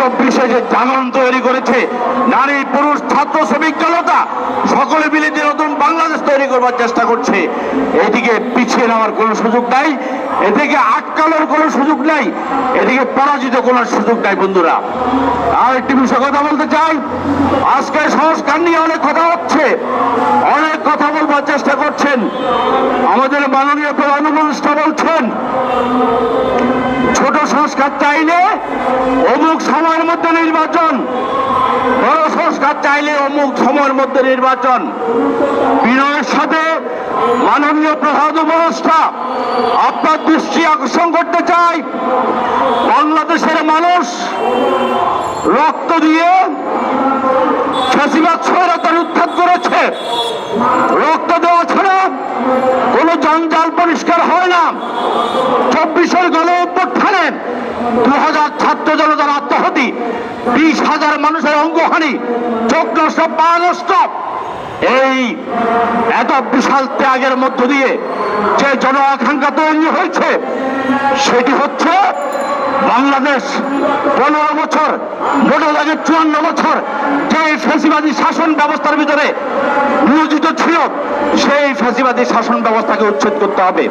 চব্বিশে যে জাগরণ তৈরি করেছে, নারী, পুরুষ, ছাত্র, শ্রমিক, জনতা, সকলে মিলে যে নতুন বাংলাদেশ তৈরি করবার চেষ্টা করছে। এদিকে পিছিয়ে নেওয়ার কোনো সুযোগ নাই, এদিকে আটকানোর কোনো সুযোগ নাই, এদিকে পরাজিত করার সুযোগ নাই বন্ধুরা। আর একটি বিষয় কথা বলতে চাই, আজকে সংস্কার নিয়ে অনেক কথা হচ্ছে, অনেক কথা বলবার চেষ্টা করছেন। আমাদের মাননীয় প্রধান বলছেন চাইলে অমুক সময়ের মধ্যে নির্বাচন। বড় সংস্কার চাইলে অমুক সময়ের মধ্যে নির্বাচন। বিনয়ের সাথে মাননীয় প্রধান উপদেষ্টা আপনার দৃষ্টি আকর্ষণ করতে চাই। বাংলাদেশের মানুষ রক্ত দিয়ে ফাঁসিবাদ স্বৈরাচার উত্থান করেছে। রক্ত দেওয়া ছাড়া কোনো জঞ্জাল পরিষ্কার হয় না। অভ্যুত্থানে দু হাজার ছাত্র জনতার আত্মহতি বিশ হাজার মানুষের অঙ্গহানি নষ্ট নষ্ট এই এত বিশাল ত্যাগের মধ্য দিয়ে যে জন আকাঙ্ক্ষা তৈরি হয়েছে, সেটি হচ্ছে বাংলাদেশ পনেরো বছর, মোটো লাগে চুয়ান্ন বছর যে ফেসিবাদী শাসন ব্যবস্থার ভিতরে নিয়োজিত ছিল, সেই ফেসিবাদী শাসন ব্যবস্থাকে উচ্ছেদ করতে হবে।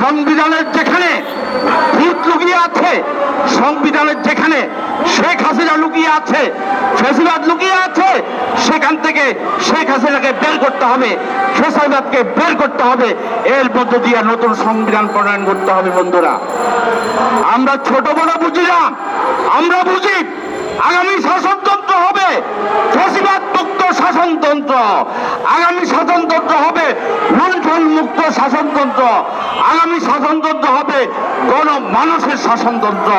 সংবিধানের যেখানে ভূত লুকিয়ে আছে, সংবিধানের যেখানে শেখ হাসিনা লুকিয়ে আছে, ফেসিবাদ লুকিয়ে আছে, সেখান থেকে শেখ হাসিনাকে বের করতে হবে, ফেসিবাদকে বের করতে হবে। এর মধ্য দিয়ে নতুন সংবিধান প্রণয়ন করতে হবে বন্ধুরা। আমরা ছোট বড় বুঝি না আমরা বুঝি আগামী শাসনতন্ত্র হবে ফেসিবাদ মুক্ত শাসনতন্ত্র। আগামী শাসনতন্ত্র হবে লুণ্ঠন মুক্ত শাসনতন্ত্র। আগামী শাসনতন্ত্র হবে কোন মানুষের শাসনতন্ত্র।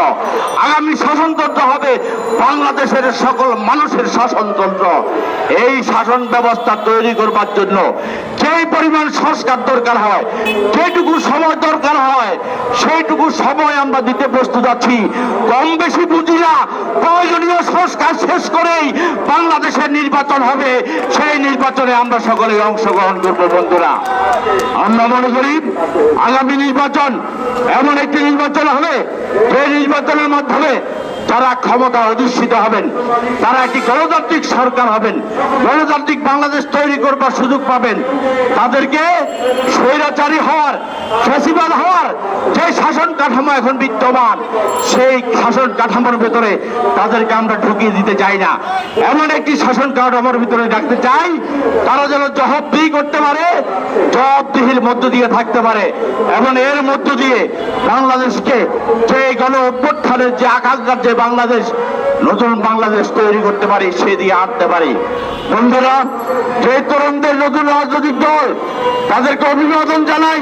আগামী শাসনতন্ত্র হবে বাংলাদেশের সকল মানুষের শাসনতন্ত্র। এই শাসন ব্যবস্থা তৈরি করবার জন্য যেই পরিমাণ সংস্কার দরকার হয়, যেটুকু সময় দরকার হয়, সেইটুকু সময় আমরা দিতে প্রস্তুত আছি। কম বেশি বুঝি না, প্রয়োজনীয় সংস্কার শেষ করেই বাংলাদেশের নির্বাচন হবে, সেই নির্বাচনে আমরা সকলে অংশগ্রহণ করব, বন্ধুরা। আমরা মনে করি, আগামী নির্বাচন এমন একটি নির্বাচন হবে, যে নির্বাচনের মাধ্যমে যারা ক্ষমতা অধিষ্ঠিত হবেন, তারা একটি গণতান্ত্রিক সরকার হবেন, গণতান্ত্রিক বাংলাদেশ তৈরি করবার সুযোগ পাবেন। তাদেরকে স্বৈরাচারী হওয়ার ফেসিবাল হওয়ার যে শাসন কাঠামো এখন বিদ্যমান, সেই শাসন কাঠামোর ভেতরে তাদেরকে আমরা ঢুকিয়ে দিতে চাই না। এমন একটি শাসন কাঠামোর ভিতরে রাখতে চাই, তারা যেন জবাবদিহি করতে পারে, জবাবদিহির মধ্য দিয়ে থাকতে পারে। এবং এর মধ্য দিয়ে বাংলাদেশকে যে গণ অভ্যুত্থানের যে আকাঙ্ক্ষার যে বাংলাদেশ, নতুন বাংলাদেশ তৈরি করতে পারি, সে দিয়ে আনতে পারি। বন্ধুরা, যে তরুণদের নতুন রাজনৈতিক দল, তাদেরকে অভিবাদন জানাই।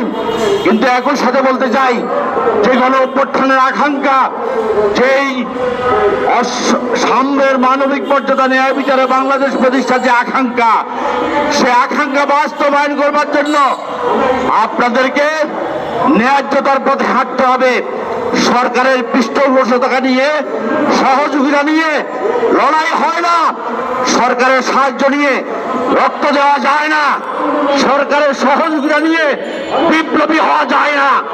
কিন্তু একই সাথে বলতে চাই, যে গণ অভ্যুত্থানের আকাঙ্ক্ষা, যেই সাম্যের মানবিক মর্যাদা ন্যায় বিচারে বাংলাদেশ প্রতিষ্ঠার যে আকাঙ্ক্ষা, সে আকাঙ্ক্ষা বাস্তবায়ন করবার জন্য আপনাদেরকে ন্যায্যতার পথে হাঁটতে হবে। সরকারের পৃষ্ঠপোষকতা নিয়ে, সহযোগিতা নিয়ে, লড়াই হয় না। সরকারের সাহায্য নিয়ে রক্ত দেওয়া যায় না। সরকারের সহযোগিতা নিয়ে বিপ্লবী হওয়া যায় না।